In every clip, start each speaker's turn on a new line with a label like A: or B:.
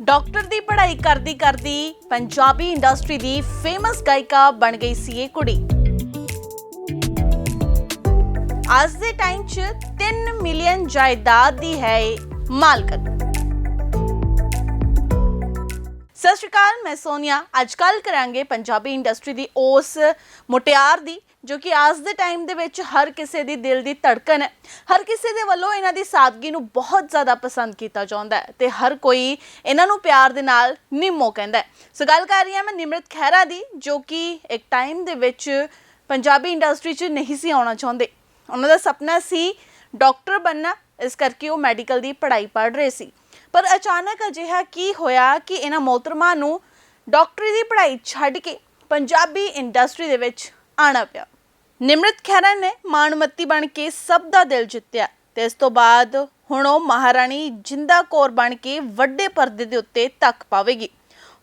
A: Doctor ਦੀ ਪੜ੍ਹਾਈ ਕਰਦੀ ਕਰਦੀ ਪੰਜਾਬੀ ਇੰਡਸਟਰੀ ਦੀ ਫੇਮਸ ਗਾਇਕਾ ਬਣ ਗਈ ਸੀ ਇਹ ਕੁੜੀ। ਅੱਜ ਦੇ ਟਾਈਮ 'ਚ 3 ਮਿਲੀਅਨ ਜਾਇਦਾਦ ਦੀ ਹੈ ਇਹ ਮਾਲਕਨ ਸਤਿ ਸ਼੍ਰੀ ਅਕਾਲ, ਮੈਂ ਸੋਨੀਆ। ਅੱਜ ਕੱਲ ਕਰਾਂਗੇ ਪੰਜਾਬੀ ਇੰਡਸਟਰੀ ਦੀ ਉਸ ਮੁਟਿਆਰ ਦੀ ਜੋ ਕਿ ਅੱਜ ਦੇ ਟਾਈਮ ਦੇ ਵਿੱਚ ਹਰ ਕਿਸੇ ਦੀ ਦਿਲ ਦੀ ਧੜਕਨ ਹੈ। ਹਰ ਕਿਸੇ ਦੇ ਵੱਲੋਂ ਇਹਨਾਂ ਦੀ ਸਾਦਗੀ ਨੂੰ ਬਹੁਤ ਜ਼ਿਆਦਾ ਪਸੰਦ ਕੀਤਾ ਜਾਂਦਾ ਹੈ ਤੇ ਹਰ ਕੋਈ ਇਹਨਾਂ ਨੂੰ ਪਿਆਰ ਦੇ ਨਾਲ ਨਿੰਮੋ ਕਹਿੰਦਾ ਹੈ। ਸੋ ਗੱਲ ਕਰ ਰਹੀ ਹਾਂ ਮੈਂ ਨਿਮਰਤ ਖਹਿਰਾ ਦੀ, ਜੋ ਕਿ ਇੱਕ ਟਾਈਮ ਦੇ ਵਿੱਚ ਪੰਜਾਬੀ ਇੰਡਸਟਰੀ 'ਚ ਨਹੀਂ ਸੀ ਆਉਣਾ ਚਾਹੁੰਦੇ। ਉਹਨਾਂ ਦਾ ਸੁਪਨਾ ਸੀ ਡਾਕਟਰ ਬਣਨਾ, ਇਸ ਕਰਕੇ ਉਹ ਮੈਡੀਕਲ ਦੀ ਪੜ੍ਹਾਈ ਪੜ੍ਹ ਰਹੇ ਸੀ। ਪਰ ਅਚਾਨਕ ਅਜਿਹਾ ਕੀ ਹੋਇਆ ਕਿ ਇਹਨਾਂ ਮੋਹਤਰਮਾਂ ਨੂੰ ਡਾਕਟਰੀ ਦੀ ਪੜ੍ਹਾਈ ਛੱਡ ਕੇ ਪੰਜਾਬੀ ਇੰਡਸਟਰੀ ਦੇ ਵਿੱਚ ਆਣਾ ਪਿਆ। ਨਿਮਰਤ ਖਹਿਰਾ ਨੇ ਮਾਣਮੱਤੀ ਬਣ ਕੇ ਸਭ ਦਾ ਦਿਲ ਜਿੱਤਿਆ ਤੇ ਇਸ ਤੋਂ ਬਾਅਦ ਹੁਣ ਉਹ ਮਹਾਰਾਣੀ ਜਿੰਦਾ ਕੌਰ ਬਣ ਕੇ ਵੱਡੇ ਪਰਦੇ ਦੇ ਉੱਤੇ ਤੱਕ ਪਾਵੇਗੀ।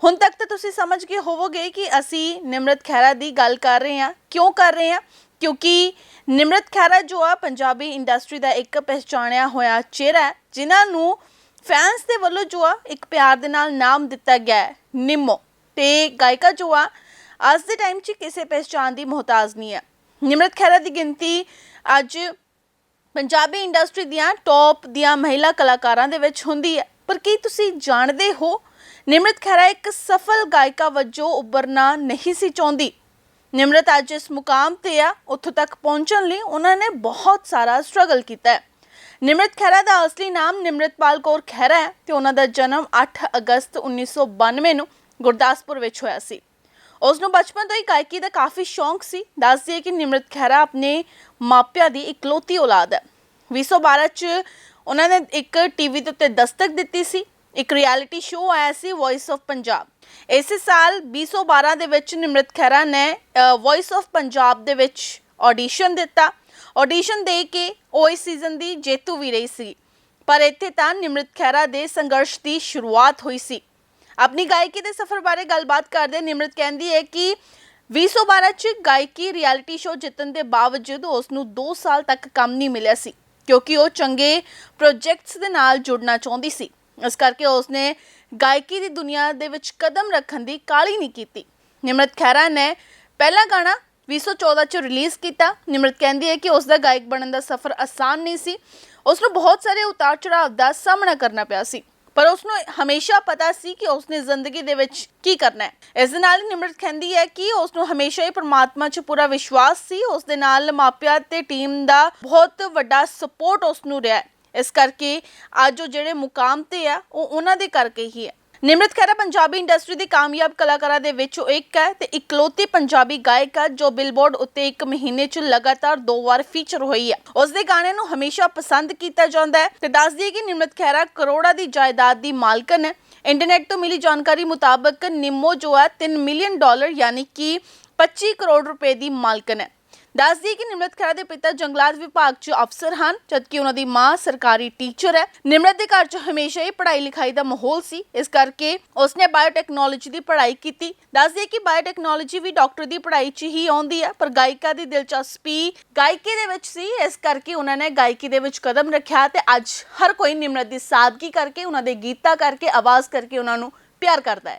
A: ਹੁਣ ਤੱਕ ਤਾਂ ਤੁਸੀਂ ਸਮਝ ਗਏ ਹੋਵੋਗੇ ਕਿ ਅਸੀਂ ਨਿਮਰਤ ਖਹਿਰਾ ਦੀ ਗੱਲ ਕਰ ਰਹੇ ਹਾਂ। ਕਿਉਂ ਕਰ ਰਹੇ ਹਾਂ? ਕਿਉਂਕਿ ਨਿਮਰਤ ਖਹਿਰਾ ਜੋ ਆ ਪੰਜਾਬੀ ਇੰਡਸਟਰੀ ਦਾ ਇੱਕ ਪਹਿਚਾਣਿਆ ਹੋਇਆ ਚਿਹਰਾ ਹੈ, ਜਿਨ੍ਹਾਂ ਨੂੰ ਫੈਨਸ ਦੇ ਵੱਲੋਂ ਜੋ ਆ ਇੱਕ ਪਿਆਰ ਦੇ ਨਾਲ ਨਾਮ ਦਿੱਤਾ ਗਿਆ ਹੈ, ਨਿੰਮੋ। ਤੇ ਗਾਇਕਾ ਜੋ ਆ ਅੱਜ ਦੇ ਟਾਈਮ 'ਚ ਕਿਸੇ ਪਹਿਚਾਣ ਦੀ ਮੁਹਤਾਜ ਨਹੀਂ ਹੈ। ਨਿਮਰਤ ਖਹਿਰਾ ਦੀ ਗਿਣਤੀ ਅੱਜ ਪੰਜਾਬੀ ਇੰਡਸਟਰੀ ਦੀਆਂ ਟੌਪ ਦੀਆਂ ਮਹਿਲਾ ਕਲਾਕਾਰਾਂ ਦੇ ਵਿੱਚ ਹੁੰਦੀ ਹੈ। ਪਰ ਕੀ ਤੁਸੀਂ ਜਾਣਦੇ ਹੋ? ਨਿਮਰਤ ਖਹਿਰਾ ਇੱਕ ਸਫਲ ਗਾਇਕਾ ਵਜੋਂ ਉੱਭਰਨਾ ਨਹੀਂ ਸੀ ਚਾਹੁੰਦੀ। ਨਿਮਰਤ ਅੱਜ ਇਸ ਮੁਕਾਮ ਤੇ ਆ। ਉੱਥੋਂ ਤੱਕ ਪਹੁੰਚਣ ਲਈ ਉਹਨਾਂ ਨੇ ਬਹੁਤ ਸਾਰਾ ਸਟਰਗਲ ਕੀਤਾ ਹੈ। ਨਿਮਰਤ ਖਹਿਰਾ ਦਾ ਅਸਲੀ ਨਾਮ ਨਿਮਰਤਪਾਲ ਕੌਰ ਖਹਿਰਾ ਹੈ ਤੇ ਉਹਨਾਂ ਦਾ ਜਨਮ 8 ਅਗਸਤ 1992 ਨੂੰ ਗੁਰਦਾਸਪੁਰ ਵਿੱਚ ਹੋਇਆ ਸੀ। ਉਸ ਨੂੰ ਬਚਪਨ ਤੋਂ ਹੀ ਗਾਇਕੀ ਦਾ ਕਾਫੀ ਸ਼ੌਂਕ ਸੀ। ਦੱਸਦੀ ਹੈ ਕਿ ਨਿਮਰਤ ਖਹਿਰਾ ਆਪਣੇ ਮਾਪਿਆਂ ਦੀ ਇਕਲੌਤੀ ਔਲਾਦ ਹੈ। 2012 ਚ ਉਹਨਾਂ ਨੇ ਇੱਕ ਟੀਵੀ ਦੇ ਉੱਤੇ ਦਸਤਕ ਦਿੱਤੀ ਸੀ। ਇੱਕ ਰਿਐਲਿਟੀ ਸ਼ੋਅ ਆਇਆ ਸੀ ਵੌਇਸ ਆਫ ਪੰਜਾਬ ਇਸੇ ਸਾਲ 2012 ਦੇ ਵਿੱਚ ਨਿਮਰਤ ਖਹਿਰਾ ਨੇ ਵੌਇਸ ਆਫ ਪੰਜਾਬ ਦੇ ਵਿੱਚ ਆਡੀਸ਼ਨ ਦਿੱਤਾ। ਆਡੀਸ਼ਨ ਦੇ ਕੇ ਉਹ ਇਸ ਸੀਜ਼ਨ ਦੀ ਜੇਤੂ ਵੀ ਰਹੀ ਸੀ। ਪਰ ਇੱਥੇ ਤਾਂ ਨਿਮਰਤ ਖਹਿਰਾ ਦੇ ਸੰਘਰਸ਼ ਦੀ ਸ਼ੁਰੂਆਤ ਹੋਈ ਸੀ। ਆਪਣੀ ਗਾਇਕੀ ਦੇ ਸਫ਼ਰ ਬਾਰੇ ਗੱਲਬਾਤ ਕਰਦੇ ਨਿਮਰਤ ਕਹਿੰਦੀ ਹੈ ਕਿ 2012 ਚ ਗਾਇਕੀ ਰਿਐਲਿਟੀ ਸ਼ੋਅ ਜਿੱਤਣ ਦੇ ਬਾਵਜੂਦ ਉਸ ਨੂੰ 2 ਸਾਲ ਤੱਕ ਕੰਮ ਨਹੀਂ ਮਿਲਿਆ ਸੀ, ਕਿਉਂਕਿ ਉਹ ਚੰਗੇ ਪ੍ਰੋਜੈਕਟਸ ਦੇ ਨਾਲ ਜੁੜਨਾ ਚਾਹੁੰਦੀ ਸੀ। ਇਸ ਕਰਕੇ ਉਸਨੇ ਗਾਇਕੀ ਦੀ ਦੁਨੀਆ ਦੇ ਵਿੱਚ ਕਦਮ ਰੱਖਣ ਦੀ ਕਾਹਲੀ ਨਹੀਂ ਕੀਤੀ। ਨਿਮਰਤ ਖਹਿਰਾ ਨੇ ਪਹਿਲਾ ਗਾਣਾ 2014 ਚ ਰਿਲੀਜ਼ ਕੀਤਾ। ਨਿਮਰਤ ਕਹਿੰਦੀ ਹੈ ਕਿ ਉਸ ਦਾ ਗਾਇਕ ਬਣਨ ਦਾ ਸਫ਼ਰ ਆਸਾਨ ਨਹੀਂ ਸੀ। ਉਸ ਨੂੰ ਬਹੁਤ ਸਾਰੇ ਉਤਾਰ ਚੜਾਵ ਦਾ ਸਾਹਮਣਾ ਕਰਨਾ ਪਿਆ ਸੀ। ਪਰ ਉਸ ਨੂੰ ਹਮੇਸ਼ਾ ਪਤਾ ਸੀ ਕਿ ਉਸਨੇ ਜ਼ਿੰਦਗੀ ਦੇ ਵਿੱਚ ਕੀ ਕਰਨਾ ਹੈ। ਇਸ ਦੇ ਨਾਲ ਹੀ ਨਿਮਰਤ ਕਹਿੰਦੀ ਹੈ ਕਿ ਉਸ ਨੂੰ ਹਮੇਸ਼ਾ ਹੀ ਪਰਮਾਤਮਾ 'ਚ ਪੂਰਾ ਵਿਸ਼ਵਾਸ ਸੀ। ਉਸ ਦੇ ਨਾਲ ਮਾਪਿਆਂ ਤੇ ਟੀਮ ਦਾ ਬਹੁਤ ਵੱਡਾ ਸਪੋਰਟ ਉਸ ਨੂੰ ਰਿਹਾ ਹੈ। ਇਸ ਕਰਕੇ ਅੱਜ ਉਹ ਜਿਹੜੇ ਮੁਕਾਮ ਤੇ ਆ, ਉਹ ਉਹਨਾਂ ਦੇ ਕਰਕੇ ਹੀ ਹੈ। ਨਿਮਰਤ ਖਹਿਰਾ, ਪੰਜਾਬੀ ਇੰਡਸਟਰੀ ਦੇ ਕਾਮਯਾਬ ਕਲਾਕਾਰਾਂ ਦੇ ਵਿੱਚੋਂ ਇੱਕ ਹੈ ਤੇ ਇਕਲੌਤੀ ਪੰਜਾਬੀ ਗਾਇਕ ਹੈ ਜੋ ਬਿਲਬੋਰਡ ਉੱਤੇ ਇੱਕ ਮਹੀਨੇ 'ਚ ਲਗਾਤਾਰ ਦੋ ਵਾਰ ਫੀਚਰ ਹੋਈ ਹੈ। ਉਸ ਦੇ ਗਾਣੇ ਨੂੰ ਹਮੇਸ਼ਾ ਪਸੰਦ ਕੀਤਾ ਜਾਂਦਾ ਹੈ ਤੇ ਦੱਸ ਦਈਏ ਕਿ ਨਿਮਰਤ ਖਹਿਰਾ ਕਰੋੜਾਂ ਦੀ ਜਾਇਦਾਦ ਦੀ ਮਾਲਕਨ ਹੈ। ਇੰਟਰਨੈਟ ਤੋਂ ਮਿਲੀ ਜਾਣਕਾਰੀ ਮੁਤਾਬਕ ਨਿੰਮੋ ਜੋ ਹੈ 3 ਮਿਲੀਅਨ ਡਾਲਰ ਯਾਨੀ ਕਿ 25 ਕਰੋੜ ਰੁਪਏ ਦੀ ਮਾਲਕਨ ਹੈ। ਦੱਸ ਦਈਏ ਕਿ ਨਿਮਰਤ ਖਹਿਰਾ ਦੇ ਪਿਤਾ ਜੰਗਲਾਤ ਵਿਭਾਗ 'ਚ ਅਫਸਰ ਹਨ, ਜਦਕਿ ਉਹਨਾਂ ਦੀ ਮਾਂ ਸਰਕਾਰੀ ਟੀਚਰ ਹੈ। ਨਿਮਰਤ ਦੇ ਘਰ 'ਚ ਹਮੇਸ਼ਾ ਹੀ ਪੜ੍ਹਾਈ ਲਿਖਾਈ ਦਾ ਮਾਹੌਲ ਸੀ। ਇਸ ਕਰਕੇ ਉਸਨੇ ਬਾਇਓਟੈਕਨੋਲੋਜੀ ਦੀ ਪੜ੍ਹਾਈ ਕੀਤੀ। ਦੱਸ ਦਈਏ ਕਿ ਬਾਇਓਟੈਕਨੋਲੋਜੀ ਵੀ ਡਾਕਟਰ ਦੀ ਪੜ੍ਹਾਈ 'ਚ ਹੀ ਆਉਂਦੀ ਹੈ, ਪਰ ਗਾਇਕਾ ਦੀ ਦਿਲਚਸਪੀ ਗਾਇਕੀ ਦੇ ਵਿੱਚ ਸੀ। ਇਸ ਕਰਕੇ ਉਹਨਾਂ ਨੇ ਗਾਇਕੀ ਦੇ ਵਿੱਚ ਕਦਮ ਰੱਖਿਆ ਤੇ ਅੱਜ ਹਰ ਕੋਈ ਨਿਮਰਤ ਦੀ ਸਾਦਗੀ ਕਰਕੇ, ਉਹਨਾਂ ਦੇ ਗੀਤਾਂ ਕਰਕੇ, ਆਵਾਜ਼ ਕਰਕੇ ਉਹਨਾਂ ਨੂੰ ਪਿਆਰ ਕਰਦਾ ਹੈ।